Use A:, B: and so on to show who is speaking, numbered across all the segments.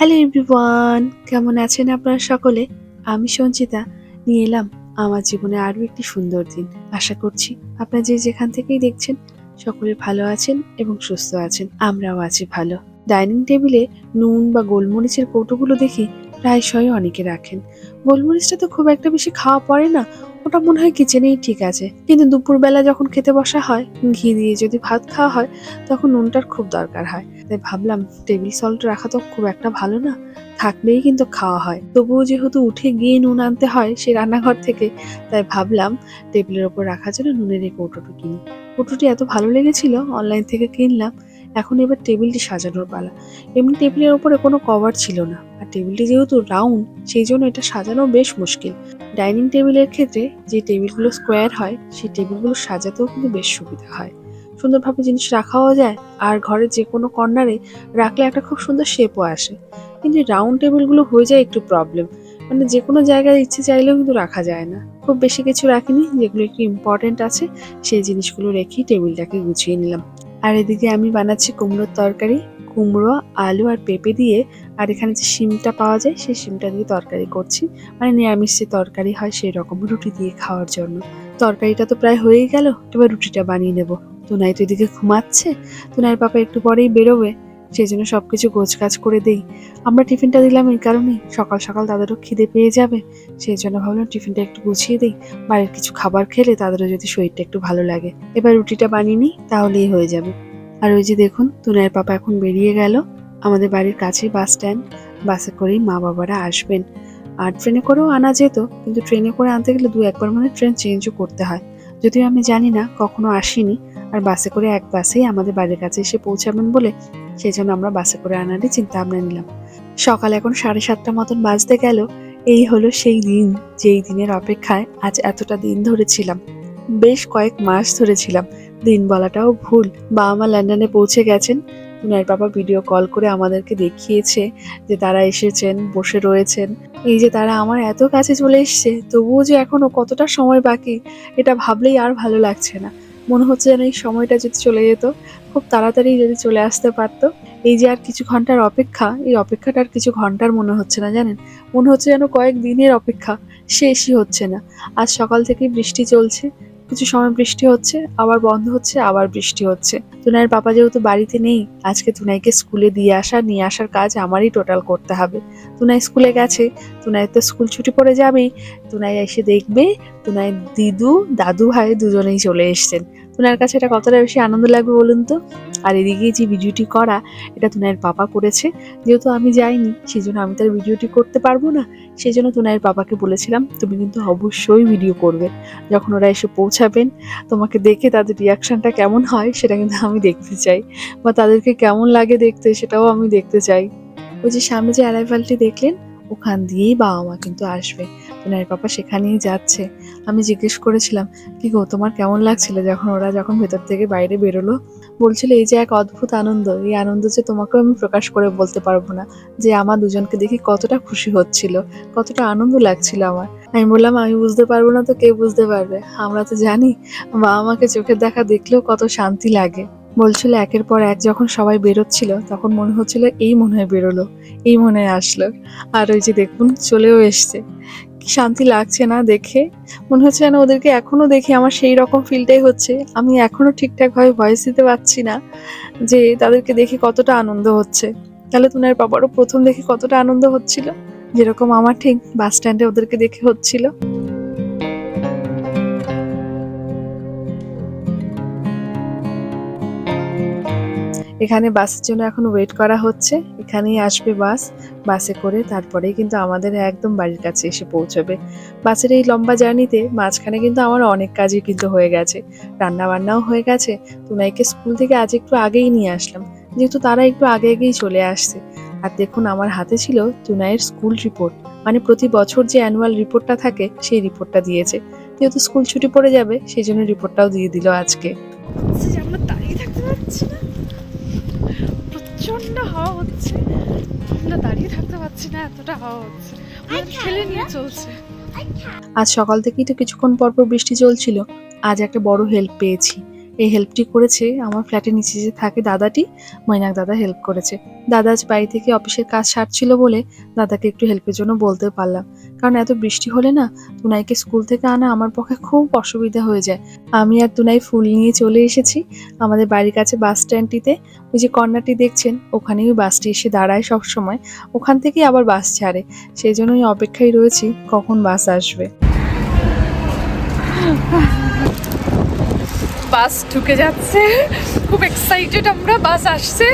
A: Hello everyone কেমন আছেন আপনারা সকলে? আমি সঞ্চিতা, নিয়ে এলাম আমার জীবনে আরও একটি সুন্দর দিন। আশা করছি আপনারা যে যেখান থেকেই দেখছেন, সকলে ভালো আছেন এবং সুস্থ আছেন। আমরাও আছি ভালো। ডাইনিং টেবিলে নুন বা গোলমরিচের কৌটোগুলো দেখি প্রায়শই অনেকে রাখেন। গোলমরিচটা তো খুব একটা বেশি খাওয়া পড়ে না, ওটা মনে হয় কিচেনেই ঠিক আছে। কিন্তু দুপুরবেলা যখন খেতে বসা হয়, ঘি দিয়ে যদি ভাত খাওয়া হয়, তখন নুনটার খুব দরকার হয়। তাই ভাবলাম, টেবিল সল্ট রাখা তো খুব একটা ভালো না, থাকলেই কিন্তু খাওয়া হয়। তবুও যেহেতু উঠে গিয়ে নুন আনতে হয় সেই রান্নাঘর থেকে, তাই ভাবলাম, টেবিলের ওপর রাখার জন্য নুনের এই কৌটোটা কিনি। কৌটোটি এত ভালো লেগেছিল, অনলাইন থেকে কিনলাম এখন এবার টেবিলটি সাজানোর পালা। এমনি টেবিলের ওপরে কোনো কভার ছিল না। আর টেবিলটি যেহেতু রাউন্ড, সেই জন্য এটা সাজানো বেশ মুশকিল। ডাইনিং টেবিলের ক্ষেত্রে যে টেবিলগুলো স্কোয়ার হয়, সেই টেবিলগুলো সাজাতেও কিন্তু বেশ সুবিধা হয়। সুন্দরভাবে জিনিস রাখাও যায়, আর ঘরের যে কোনো কর্নারে রাখলে একটা খুব সুন্দর শেপও আসে। কিন্তু রাউন্ড টেবিলগুলো হয়ে যায় একটু প্রবলেম মানে যে কোনো জায়গায় ইচ্ছে চাইলেও কিন্তু রাখা যায় না। খুব বেশি কিছু রাখিনি, যেগুলো একটু ইম্পর্টেন্ট আছে, সেই জিনিসগুলো রেখেই টেবিলটাকে গুছিয়ে নিলাম। আর এদিকে আমি বানাচ্ছি কুমড়োর তরকারি, কুমড়ো, আলু আর পেঁপে দিয়ে। আর এখানে যে শিমটা পাওয়া যায়, সেই শিমটা দিয়ে তরকারি করছি। মানে নিরামিষ যে তরকারি হয়, সেই রকম রুটি দিয়ে খাওয়ার জন্য। তরকারিটা তো প্রায় হয়েই গেল, এবার রুটিটা বানিয়ে নেব। তোনাই তো এদিকে ঘুমাচ্ছে, তুনাইয়ের পাপা একটু পরেই বেরোবে। সেই জন্য সব সবকিছু গোছগাছ করে দেই। আমরা টিফিনটা দিলাম এই কারণে সকাল সকাল তাদেরও খিদে পেয়ে যাবে। সেই জন্য ভাবলাম টিফিনটা একটু গুছিয়ে দিই। বাড়ির কিছু খাবার খেলে তাদেরও যদি শরীরটা একটু ভালো লাগে। এবার রুটিটা বানিয়ে নিই, তাহলেই হয়ে যাবে। আর ওই যে দেখুন, তুনাইয়ের পাপা এখন বেরিয়ে গেল। আমাদের বাড়ির কাছে বাস স্ট্যান্ড। বাসে করেই মা বাবারা আসবেন। আর ট্রেনে করেও আনা যেত, কিন্তু ট্রেনে করে আনতে গেলে দু একবার মানে ট্রেন চেঞ্জও করতে হয়। যদিও আমি জানি না, কখনো আসিনি। আর বাসে করে এক বাসেই আমাদের বাড়ির কাছে এসে পৌঁছাবেন বলে সেই জন্য আমরা বাসে করে আনারই চিন্তা ভাবনা নিলাম। সকাল এখন সাড়ে সাতটা মতন বাজতে গেল। এই হলো সেই দিন, যেই দিনের অপেক্ষায় আজ এতটা দিন ধরেছিলাম বেশ কয়েক মাস ধরেছিলাম দিন বলাটাও ভুল। বাবা মা লন্ডনে পৌঁছে গেছেন। উনার বাবা ভিডিও কল করে আমাদেরকে দেখিয়েছে যে তারা এসেছেন, বসে রয়েছেন। এই যে তারা আমার এত কাছে চলে এসছে, তবুও যে এখনও কতটা সময় বাকি, এটা ভাবলেই আর ভালো লাগছে না। মনে হচ্ছে যেন এই সময়টা যদি চলে যেত, খুব তাড়াতাড়ি যদি চলে আসতে পারতো। এই যে আর কিছু ঘণ্টার অপেক্ষা, এই অপেক্ষাটা আর কিছু ঘণ্টার মনে হচ্ছে না, জানেন? মনে হচ্ছে যেন কয়েক দিনের অপেক্ষা, শেষই হচ্ছে না। আজ সকাল থেকেই বৃষ্টি চলছে, কিছু সময় বৃষ্টি হচ্ছে, আবার বন্ধ হচ্ছে, আবার বৃষ্টি হচ্ছে। তুনাইয়ের বাবা যেহেতু বাড়িতে নেই, আজকে তুনাইকে স্কুলে দিয়ে আসা, নিয়ে আসার কাজ আমারই টোটাল করতে হবে। তুনাই স্কুলে গেছে, তুনাই তো স্কুল ছুটি পড়ে যাবেই। তুনাই এসে দেখবে, তুনাই দিদু, দাদু ভাই দুজনেই চলে এসছেন। তুনার কাছে এটা কতটা বেশি আনন্দ লাগবে বলুন তো? আর এদিকে যে ভিডিওটি করা, এটা তুনাইয়ের পাপা করেছে। যেহেতু আমি যাইনি সেই জন্য আমি তার ভিডিওটি করতে পারব না। সেই জন্য তুনাইয়ের পাপাকে বলেছিলাম, তুমি কিন্তু অবশ্যই ভিডিও করবে। যখন ওরা এসে পৌঁছাবেন, তোমাকে দেখে তাদের রিয়াকশানটা কেমন হয়, সেটা কিন্তু আমি দেখতে চাই। বা তাদেরকে কেমন লাগে দেখতে, সেটাও আমি দেখতে চাই। ওই যে সামনে যে অ্যারাইভালটি দেখলেন ওখান দিয়েই বাবা মা কিন্তু আসবে। তুনাইয়ের পাপা সেখানেই যাচ্ছে। আমি জিজ্ঞেস করেছিলাম, কি গো, তোমার কেমন লাগছিল যখন ওরা যখন ভেতর থেকে বাইরে বেরোলো? বলছিল, এই যে এক অদ্ভুত আনন্দ, এই আনন্দ যে তোমাকেও আমি প্রকাশ করে বলতে পারব না, যে আমার দুজনকে দেখে কতটা খুশি হচ্ছিল, কতটা আনন্দ লাগছিল আমার। আমি বললাম, আমি বুঝতে পারব না তো কে বুঝতে পারবে? আমরা তো জানি, বাবা মাকে চোখের দেখা দেখলেও কত শান্তি লাগে। বলছিল একের পর এক যখন সবাই বেরোচ্ছিল, তখন মনে হচ্ছিল এই মনে হয় বেরোলো, এই মনে হয় আসলো। আর ওই যে দেখুন, চলেও এসছে। কি শান্তি লাগছে না দেখে? মনে হচ্ছে যেন ওদেরকে এখনও দেখে আমার সেই রকম ফিলটাই হচ্ছে। আমি এখনও ঠিকঠাক ভাবে ভয়েস দিতে পারছি না যে তাদেরকে দেখে কতটা আনন্দ হচ্ছে। তাহলে তুনার বাবারও প্রথম দেখে কতটা আনন্দ হচ্ছিল? যেরকম আমার ঠিক বাস স্ট্যান্ডে ওদেরকে দেখে হচ্ছিল। এখানে বাসের জন্য এখন ওয়েট করা হচ্ছে। এখানেই আসবে বাস, বাসে করে তারপরেই কিন্তু আমাদের একদম বাড়ির কাছে এসে পৌঁছবে। বাসের এই লম্বা জার্নিতে মাঝখানে কিন্তু আমার অনেক কাজই কিন্তু হয়ে গেছে। রান্না বান্নাও হয়ে গেছে। তুনাইকে স্কুল থেকে আজ একটু আগেই নিয়ে আসলাম। যেহেতু তারা একটু আগে আগেই চলে আসছে। আর দেখুন আমার হাতে ছিল তুনাইয়ের স্কুল রিপোর্ট মানে প্রতি বছর যে অ্যানুয়াল রিপোর্টটা থাকে, সেই রিপোর্টটা দিয়েছে। যেহেতু স্কুল ছুটি পড়ে যাবে, সেই জন্য রিপোর্টটাও দিয়ে দিল আজকে।
B: আমরা দাঁড়িয়ে থাকতে পারছি না। প্রচণ্ড হাওয়া হচ্ছে। আমরা দাঁড়িয়ে থাকতে পারছি না এতটা হাওয়া হচ্ছে। আমাদের ঠেলে নিয়ে চলছে।
A: আজ সকাল থেকেই তো কিছুক্ষণ পরপর পর বৃষ্টি চলছিল। আজ একটা বড় হেল্প পেয়েছি। এই হেল্পটি করেছে। আমার ফ্ল্যাটের নিচে যে থাকে দাদাটি, মৈনাক দাদা হেল্প করেছে। দাদা আজ বাড়ি থেকে অফিসের কাজ সারছিল বলে দাদাকে একটু হেল্পের জন্য বলতে পারলাম। কারণ এত বৃষ্টি হলে না তুনাইকে স্কুল থেকে আনা আমার পক্ষে খুব অসুবিধা হয়ে যায়। আমি আর তুনাই ফুল নিয়ে চলে এসেছি আমাদের বাড়ির কাছে বাস স্ট্যান্ডটিতে ওই যে কর্নারটি দেখছেন, ওখানেই বাসটি এসে দাঁড়ায় সব সময় ওখান থেকেই আবার বাস ছাড়ে। সেই জন্যই অপেক্ষায় রয়েছি কখন বাস আসবে।
B: বাস ঢুকে যাচ্ছে। খুব এক্সাইটেড আমরা বাস আসছে।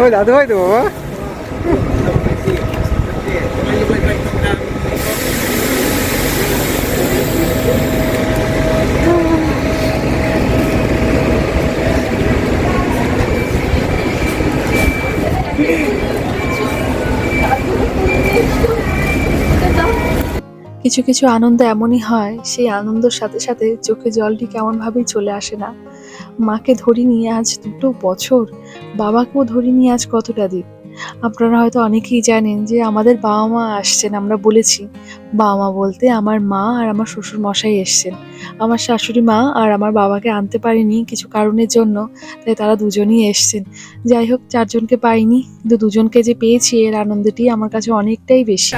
C: ওই দাদু ভাই তো বাবা
A: কিছু কিছু আনন্দ এমনই হয়, সেই আনন্দের সাথে সাথে চোখে জলটি কেমনভাবেই চলে আসে না। মাকে ধরি নিয়ে আজ দুটো বছর, বাবাকেও ধরি নিয়ে আজ কতটা দিন? আপনারা হয়তো অনেকেই জানেন যে আমাদের বাবা মা আসছেন, আমরা বলেছি বাবা মা বলতে আমার মা আর আমার শ্বশুর মশাই এসছেন। আমার শাশুড়ি মা আর আমার বাবাকে আনতে পারিনি কিছু কারণের জন্য, তাই তারা দুজনই এসছেন। যাই হোক, চারজনকে পাইনি, কিন্তু দুজনকে যে পেয়েছি এর আনন্দটি আমার কাছে অনেকটাই বেশি।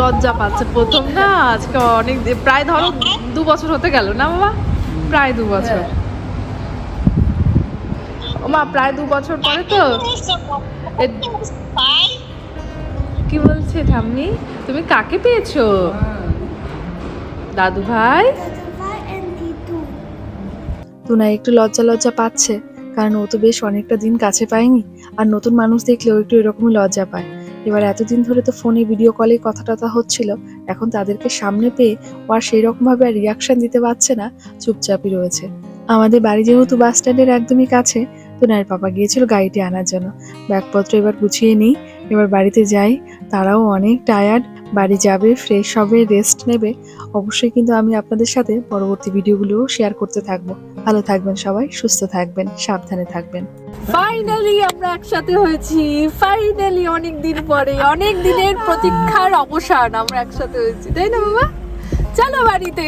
B: লজ্জা পাচ্ছে। প্রথম না আজকে অনেক প্রায় ধরো দু বছর হতে গেল না বাবা? প্রায় দু বছর। ও মা, প্রায় দু বছর পরে তো কি বলছে ঠাম্মি? তুমি কাকে পেয়েছ? দাদু ভাই?
A: টুনা একটু লজ্জা লজ্জা পাচ্ছে, কারণ ও তো বেশ অনেকটা দিন কাছে পায়নি, আর নতুন মানুষ দেখলেও একটু এরকমই লজ্জা পায়। এবার এতদিন ধরে তো ফোনে ভিডিও কলে কথা টথা হচ্ছিল, এখন তাদেরকে সামনে পেয়ে ও আর সেই রকমভাবে আর রিয়াকশন দিতে পারছে না, চুপচাপই রয়েছে। আমাদের বাড়ি যেহেতু বাস স্ট্যান্ডের একদমই কাছে, তো নায়ের পাপা গিয়েছিল গাড়িটি আনার জন্য। ব্যাগপত্র এবার গুছিয়ে নিই, এবার বাড়িতে যাই, তারাও অনেক টায়ার্ড বাড়ি যাবে ফ্রেশ হবে রেস্ট নেবে, অবশ্যই কিন্তু আমি আপনাদের সাথে পরবর্তী ভিডিওগুলোও শেয়ার করতে থাকব। ভালো থাকবেন সবাই, সুস্থ থাকবেন, সাবধানে থাকবেন।
B: ফাইনালি আমরা একসাথে হয়েছি। ফাইনালি অনেক দিন পরে, অনেক দিনের প্রতীক্ষার অবসান আমরা একসাথে হয়েছি। তাই না, বাবা? চলো বাড়িতে।